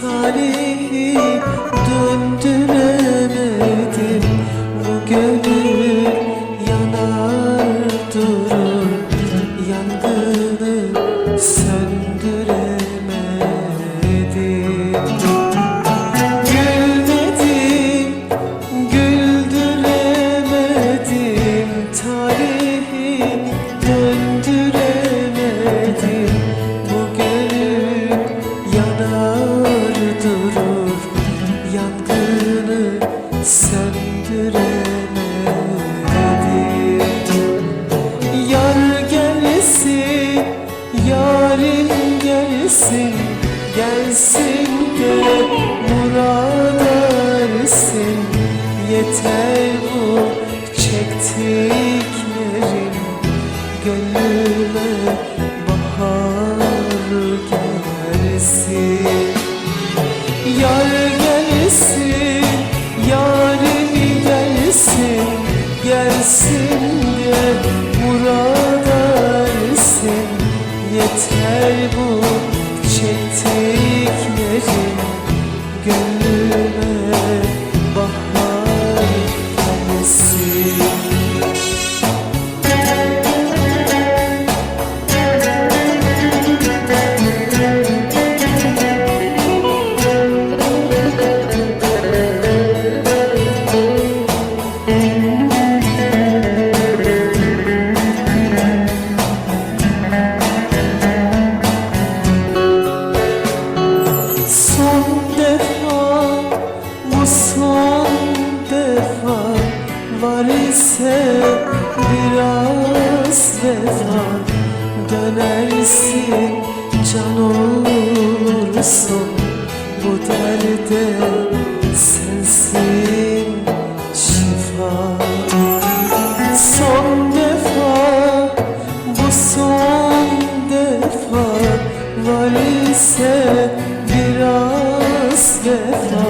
talihi döndü. Söndüremedim gelsin, yarim gelsin Gelsin de murad ersin Yeter Yeter ise biraz vefa Dönersin can olursun. Bu derde sensin şifa. Son defa, bu son defa Var ise biraz vefa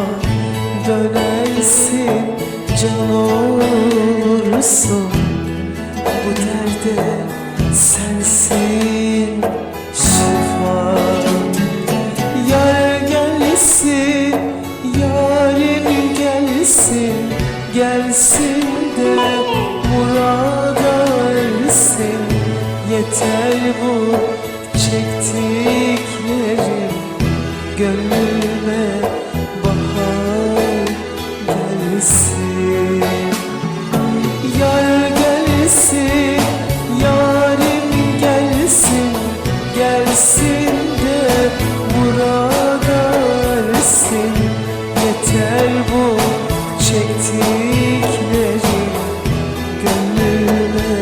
Dönersin can olursun Bu derde sensin şifa Yar gelsin, yarim gelsin Gelsin gelsin, gelsin Gelsin de murad ersin Yeter bu çektiklerim Gönlüme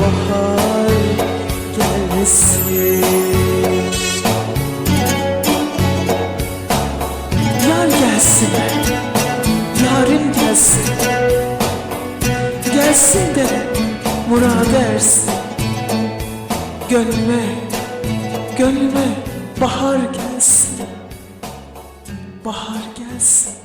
bahar gelsin. Yar gelsin, yarim gelsin. Gelsin de murad ersin Gönlüme, gönlüme bahar gelsin. Bahar gelsin.